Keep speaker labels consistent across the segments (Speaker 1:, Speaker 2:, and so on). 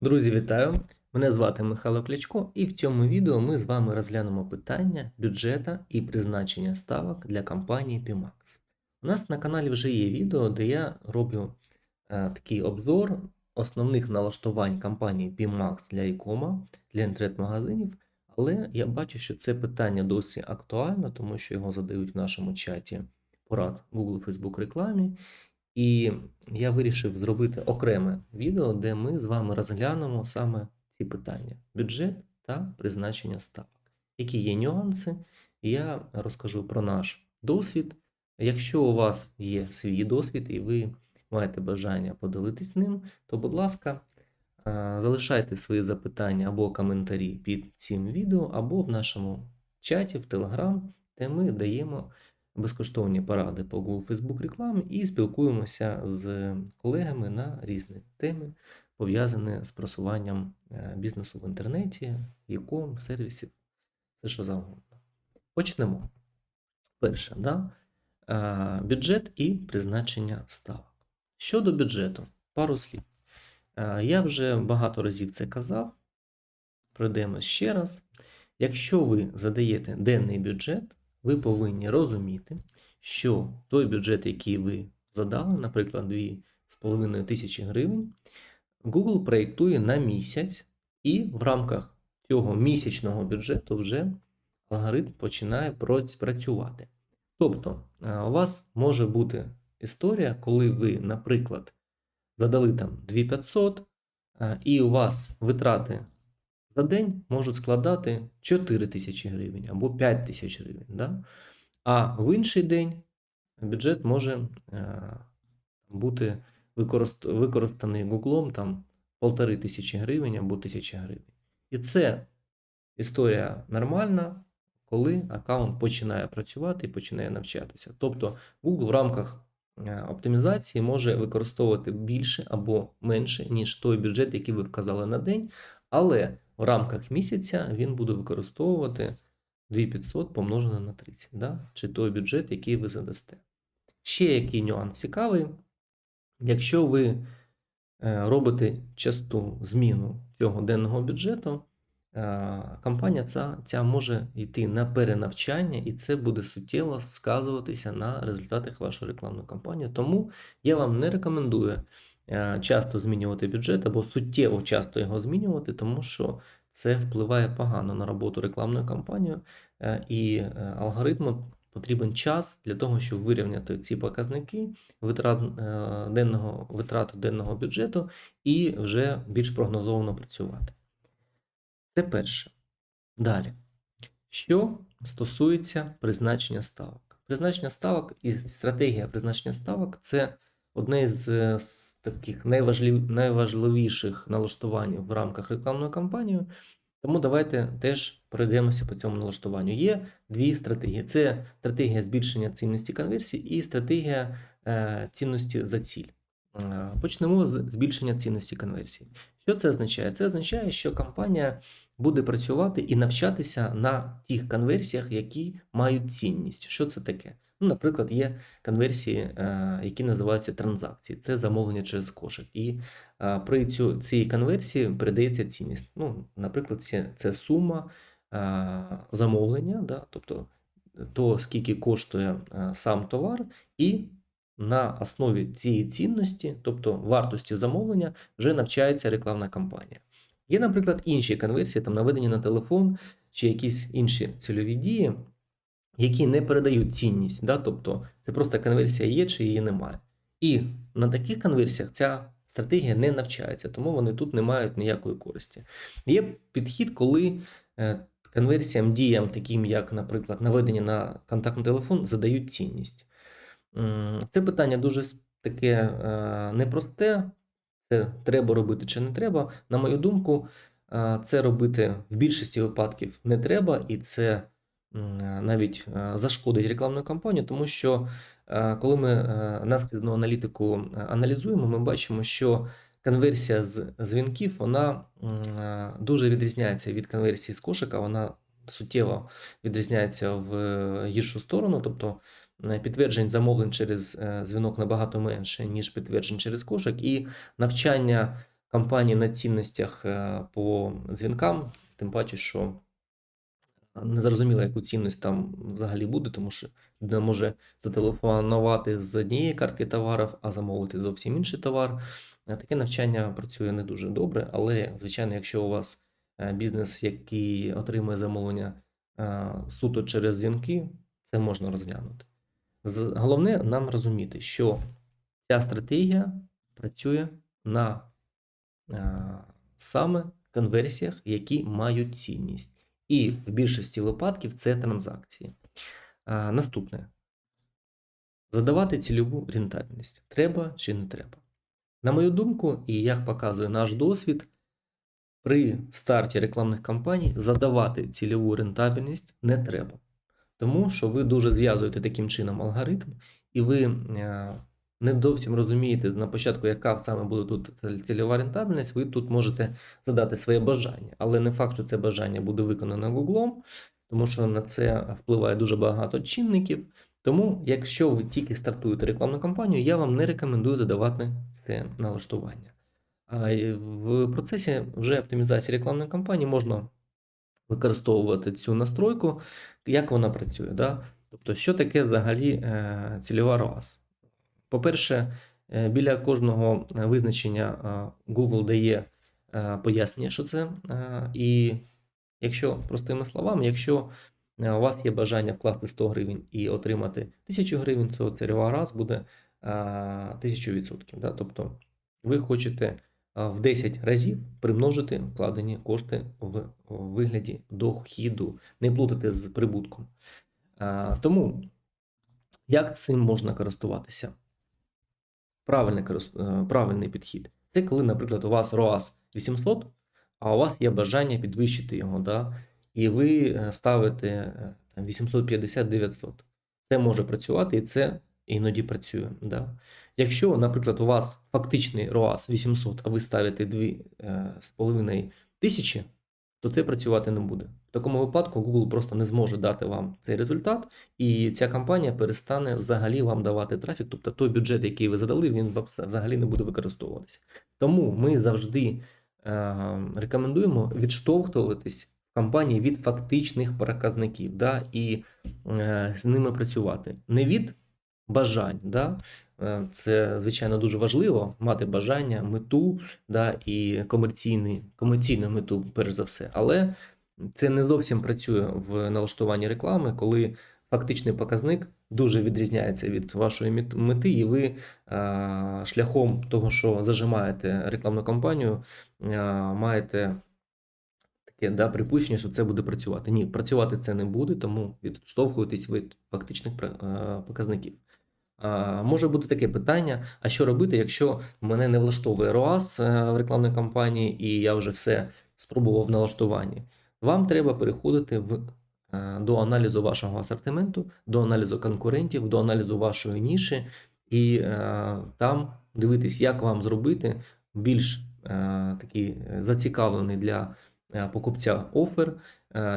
Speaker 1: Друзі, вітаю! Мене звати Михайло Клячко, і в цьому відео ми з вами розглянемо питання бюджета і призначення ставок для компанії PMAX. У нас на каналі вже є відео, де я роблю е, такий обзор основних налаштувань компанії PMAX для e-com, для інтернет-магазинів, але я бачу, що це питання досі актуально, тому що його задають в нашому чаті порад Google Facebook рекламі. І я вирішив зробити окреме відео, де ми з вами розглянемо саме ці питання: бюджет та призначення ставок. Які є нюанси, я розкажу про наш досвід. Якщо у вас є свій досвід і ви маєте бажання поділитись ним, то, будь ласка, е, залишайте свої запитання або коментарі під цим відео, або в нашому чаті в Telegram, де ми даємо безкоштовні поради по Google Facebook рекламі і спілкуємося з колегами на різні теми, пов'язані з просуванням е, бізнесу в інтернеті, яком, сервісів, все що завгодно. Почнемо. Перше, да? е, бюджет і призначення ставок. Щодо бюджету, пару слів. Е, Я вже багато разів це казав. Пройдемо ще раз. Якщо ви задаєте денний бюджет, ви повинні розуміти, що той бюджет, який ви задали, наприклад, 2,5 тисячі гривень, Google проєктує на місяць, і в рамках цього місячного бюджету вже алгоритм починає працювати. Тобто, е, у вас може бути історія, коли ви, наприклад, задали там 2500, е, і у вас витрати за день можуть складати 4 тисячі гривень або 5 тисяч гривень. Да? А в інший день бюджет може е, бути використ- використаний Гуглом там полтори тисячі гривень або тисячі гривень. І це історія нормальна, коли аккаунт починає працювати і починає навчатися. Тобто Google в рамках е, оптимізації може використовувати більше або менше, ніж той бюджет, який ви вказали на день, але в рамках місяця він буде використовувати 2500 помножене на 30, да? чи той бюджет, який ви задасте. Ще який нюанс цікавий. Якщо ви е, робите часту зміну цього денного бюджету, е, компанія ця, ця може йти на перенавчання, і це буде суттєво сказуватися на результатах вашої рекламної кампанії. Тому я вам не рекомендую часто змінювати бюджет або суттєво часто його змінювати, тому що це впливає погано на роботу рекламної кампанії, е, і е, алгоритму потрібен час для того, щоб вирівняти ці показники витрат е, денного витрату денного бюджету і вже більш прогнозовано працювати. Це перше. Далі. Що стосується призначення ставок. Призначення ставок і стратегія призначення ставок це одне з, е, таких найважлив, найважливіших налаштувань в рамках рекламної кампанії. Тому давайте теж пройдемося по цьому налаштуванню. Є дві стратегії: це стратегія збільшення цінності конверсії і стратегія е, цінності за ціль. Е, Почнемо з збільшення цінності конверсії. Що це означає? Це означає, що компанія буде працювати і навчатися на тих конверсіях, які мають цінність. Що це таке? Ну, наприклад, є конверсії, е, які називаються транзакції, це замовлення через кошик. І е, при цю, цій конверсії передається цінність. Ну, наприклад, це, це сума замовлення, да, тобто то, скільки коштує сам товар, і на основі цієї цінності, тобто вартості замовлення, вже навчається рекламна кампанія. Є, наприклад, інші конверсії, там наведення на телефон чи якісь інші цільові дії, які не передають цінність. Да? Тобто це просто конверсія є чи її немає. І на таких конверсіях ця стратегія не навчається, тому вони тут не мають ніякої користі. Є підхід, коли е, конверсіям, діям, таким як, наприклад, наведення на контактний телефон, задають цінність. Це питання дуже таке е, непросте. Це треба робити чи не треба. На мою думку, е, це робити в більшості випадків не треба, і це е, навіть зашкодить рекламну кампанію, тому що коли ми наскідну аналітику аналізуємо, ми бачимо, що конверсія з дзвінків вона дуже відрізняється від конверсії з кошика. Вона суттєво відрізняється в гіршу сторону, тобто підтверджень замовлень через е, дзвінок набагато менше, ніж підтверджень через кошик, і навчання кампанії на цінностях е, по дзвінкам, тим паче, що не зрозуміло, яку цінність там взагалі буде, тому що людина може зателефонувати з однієї картки товарів, а замовити зовсім інший товар. Е, Таке навчання працює не дуже добре, але, звичайно, якщо у вас е, бізнес, який отримує замовлення е, суто через дзвінки, це можна розглянути. Головне нам розуміти, що ця стратегія працює на е, саме конверсіях, які мають цінність. І в більшості випадків це транзакції. А, наступне. Задавати цільову рентабельність. Треба чи не треба? На мою думку, і як показує наш досвід, при старті рекламних кампаній задавати цільову рентабельність не треба. Тому що ви дуже зв'язуєте таким чином алгоритм, і ви е, не зовсім розумієте на початку, яка саме буде тут цільова рентабельність, ви тут можете задати своє бажання. Але не факт, що це бажання буде виконано Гуглом, тому що на це впливає дуже багато чинників. Тому, якщо ви тільки стартуєте рекламну кампанію, я вам не рекомендую задавати це налаштування. В процесі вже оптимізації рекламної кампанії можна використовувати цю настройку, як вона працює. Да? Тобто, що таке взагалі е, цільова ROAS? По-перше, е, біля кожного е, визначення Google дає пояснення, що це. І якщо простими словами, якщо у вас є бажання вкласти 100 гривень і отримати 1000 гривень, то цільова ROAS буде е, 1000%. Да? Тобто ви хочете в 10 разів примножити вкладені кошти в вигляді дохіду, не плутати з прибутком. Тому як цим можна користуватися? Правильний, е, правильний підхід. Це коли, наприклад, у вас ROAS 800, а у вас є бажання підвищити його, да? і ви е, ставите е, 850-900. Це може працювати, і це іноді працює. Да? Якщо, наприклад, у вас фактичний ROAS 800, а ви ставите 2,5 тисячі, то це працювати не буде. В такому випадку Google просто не зможе дати вам цей результат, і ця компанія перестане взагалі вам давати трафік. Тобто той бюджет, який ви задали, він взагалі не буде використовуватися. Тому ми завжди е, рекомендуємо відштовхуватись компанії від фактичних показників, да, і е, з ними працювати. Не від бажань. Да? Е, Це, звичайно, дуже важливо мати бажання, мету да, і комерційну мету, перш за все. Але це не зовсім працює в налаштуванні реклами, коли фактичний показник дуже відрізняється від вашої мети, і ви е, шляхом того, що зажимаєте рекламну кампанію, е, маєте таке да, припущення, що це буде працювати. Ні, працювати це не буде, тому відштовхуйтесь від фактичних показників. Може бути таке питання: а що робити, якщо мене не влаштовує ROAS е, в рекламній кампанії, і я вже все спробував в налаштуванні? Вам треба переходити в, е, до аналізу вашого асортименту, до аналізу конкурентів, до аналізу вашої ніші, і е, там дивитись, як вам зробити більш такий зацікавлений для покупця офер,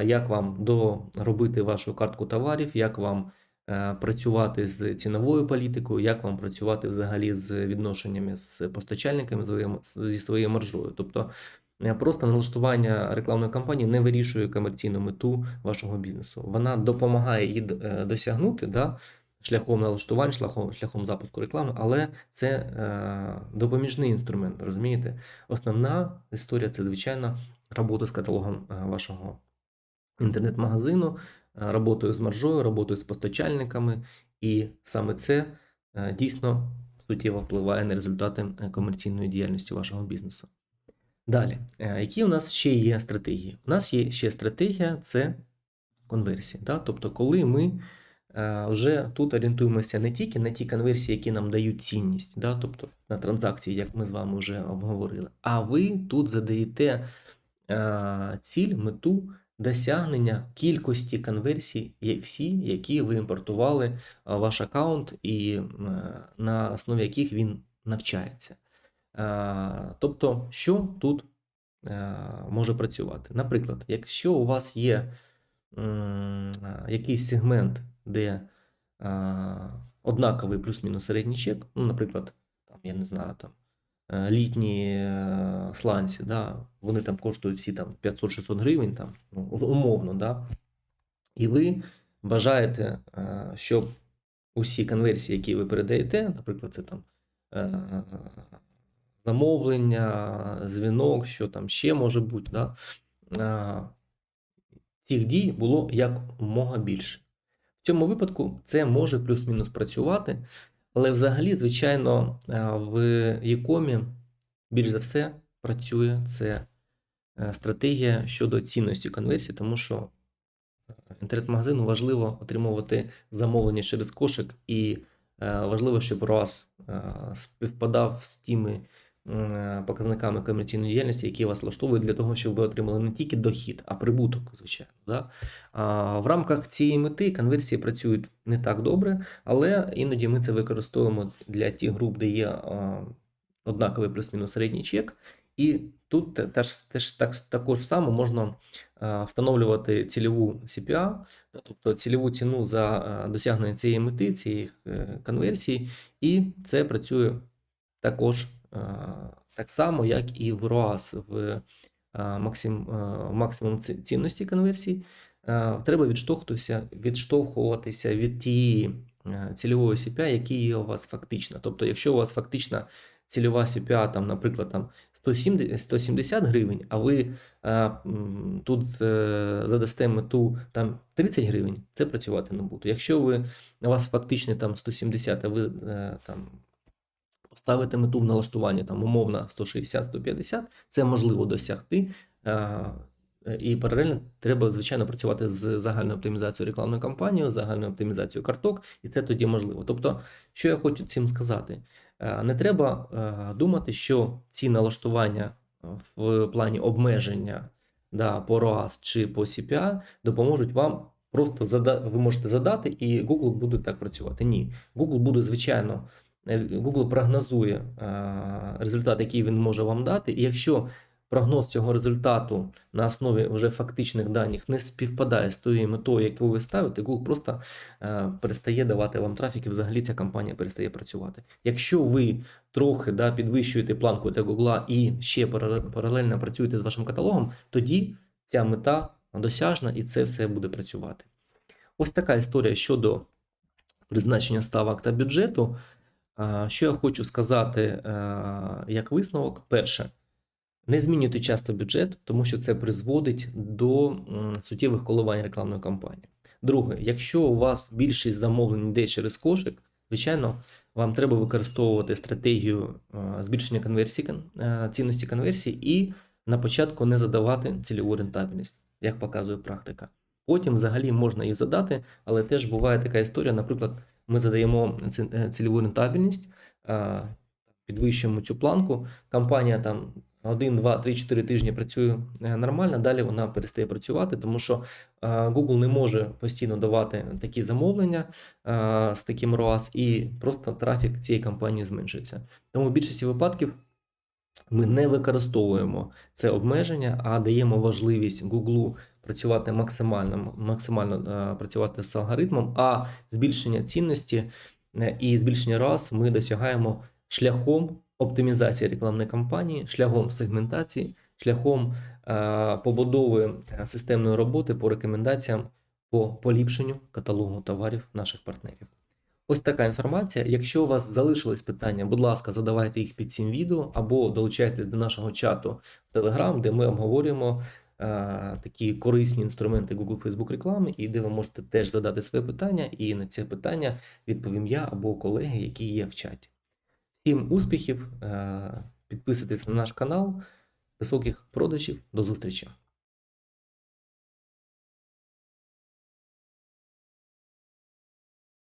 Speaker 1: як вам доробити вашу картку товарів, як вам працювати з ціновою політикою, як вам працювати взагалі з відношеннями з постачальниками зі своєю маржою. Тобто е, просто налаштування рекламної кампанії не вирішує комерційну мету вашого бізнесу. Вона допомагає її е, досягнути да, шляхом налаштувань, шляхом, шляхом запуску реклами, але це е, допоміжний інструмент, розумієте? Основна історія це, звичайно, робота з каталогом е, вашого інтернет-магазину, е, роботою з маржою, роботою з постачальниками, і саме це е, дійсно суттєво впливає на результати е, комерційної діяльності вашого бізнесу. Далі, які у нас ще є стратегії? У нас є ще стратегія це конверсія. Да? Тобто, коли ми вже тут орієнтуємося не тільки на ті конверсії, які нам дають цінність, да? тобто на транзакції, як ми з вами вже обговорили, а ви тут задаєте ціль, мету досягнення кількості конверсій, всі, які ви імпортували е, ваш аккаунт, і е, на основі яких він навчається. Е, Тобто, що тут може працювати? Наприклад, якщо у вас є якийсь сегмент, де однаковий плюс-мінус середній чек, ну, наприклад, там, я не знаю, там літні е, сланці, да, вони там коштують всі там 500-600 гривень, там, ну, умовно, да, і ви бажаєте, е, щоб усі конверсії, які ви передаєте, наприклад, це там е, замовлення, дзвінок, що там ще може бути, да, е, цих дій було якомога більше. В цьому випадку це може плюс-мінус працювати, але взагалі, звичайно, е, в Якомі більш за все працює це е, стратегія щодо цінності конверсії, тому що е, інтернет-магазину важливо отримувати замовлення через кошик, і важливо, щоб ROAS співпадав з тими показниками комерційної діяльності, які вас влаштовують для того, щоб ви отримали не тільки дохід, а прибуток, звичайно. Да? А в рамках цієї мети конверсії працюють не так добре, але іноді ми це використовуємо для тих груп, де є однаковий плюс-мінус середній чек. І тут теж, теж так, також само можна встановлювати цільову CPA, тобто цільову ціну за досягнення цієї мети, цієї е, конверсії, і це працює також так само, як і в ROAS, в максим, максимум цінності конверсії. Е, Треба відштовхуватися, відштовхуватися від тієї е, цільової CPA, які є у вас фактично. Тобто, якщо у вас фактична цільова CPA, там, наприклад, там 170, 170 гривень, а ви е, м, тут е, задасте мету там 30 гривень, це працювати не буде. Якщо ви у вас фактичний там 170, а ви е, там поставите мету в налаштуванні там умовно 160-150, це можливо досягти. Е, І паралельно треба, звичайно, працювати з загальною оптимізацією рекламної кампанії, загальною оптимізацією карток, і це тоді можливо. Тобто, що я хочу цим сказати? Е, Не треба е, думати, що ці налаштування в плані обмеження да, по ROAS чи по CPA допоможуть вам просто зада... ви можете задати, і Google буде так працювати. Ні, Google буде, звичайно, Google прогнозує е, результат, який він може вам дати, і якщо прогноз цього результату на основі вже фактичних даних не співпадає з тою метою, яку ви ставите, Google просто е, перестає давати вам трафік і взагалі ця компанія перестає працювати. Якщо ви трохи да, підвищуєте планку для Google і ще паралельно працюєте з вашим каталогом, тоді ця мета досяжна і це все буде працювати. Ось така історія щодо призначення ставок та бюджету. А, Що я хочу сказати е, як висновок, перше. Не змінюйте часто бюджет, тому що це призводить до суттєвих коливань рекламної кампанії. Друге, якщо у вас більшість замовлень йде через кошик, звичайно, вам треба використовувати стратегію е, збільшення конверсії, е, цінності конверсії і на початку не задавати цільову рентабельність, як показує практика. Потім взагалі можна її задати, але теж буває така історія. Наприклад, ми задаємо е, цільову рентабельність, е, підвищуємо цю планку, компанія там 1, 2, 3, 4 тижні працює е, нормально, далі вона перестає працювати, тому що Google не може постійно давати такі замовлення з таким ROAS, і просто трафік цієї компанії зменшується. Тому в більшості випадків ми не використовуємо це обмеження, а даємо важливість Google працювати максимально, максимально е, працювати з алгоритмом, а збільшення цінності е, і збільшення ROAS ми досягаємо шляхом оптимізації рекламної кампанії, шляхом сегментації, шляхом е, побудови системної роботи по рекомендаціям по поліпшенню каталогу товарів наших партнерів. Ось така інформація. Якщо у вас залишились питання, будь ласка, задавайте їх під цим відео або долучайтесь до нашого чату в Telegram, де ми обговорюємо е, такі корисні інструменти Google Facebook реклами, і де ви можете теж задати своє питання, і на це питання відповім я або колеги, які є в чаті. Всім успіхів, е, підписуйтесь на наш канал, високих продажів, до зустрічі!